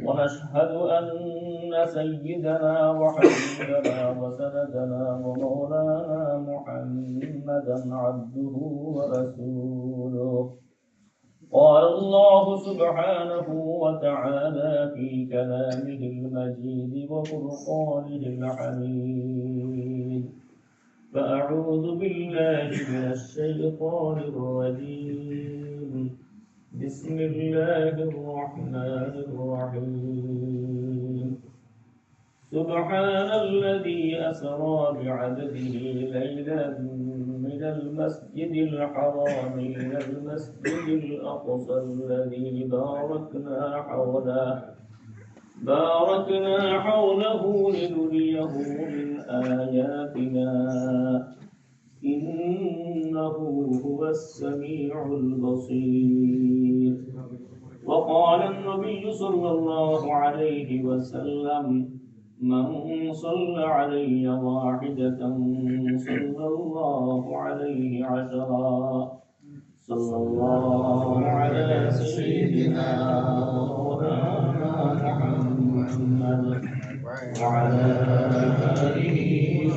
ونشهد أن سيدنا وحبيبنا وسندنا ومولانا محمدا عبده ورسوله. قال الله سبحانه وتعالى في كلامه المجيد وفرقانه الحميد. فأعوذ بالله من الشيطان الرجيم. بسم الله الرحمن الرحيم. سبحان الذي أسرى بعبده ليلا من المسجد الحرام إلى المسجد الأقصى الذي باركنا حوله. باركنا حوله لنريه من آياتنا. إنه هو السميع البصير. وقال النبي صلى الله عليه وسلم من صلى علي واحدة صلى الله عليه عشرا. صلى الله على سيدنا مولانا محمد وعلى آله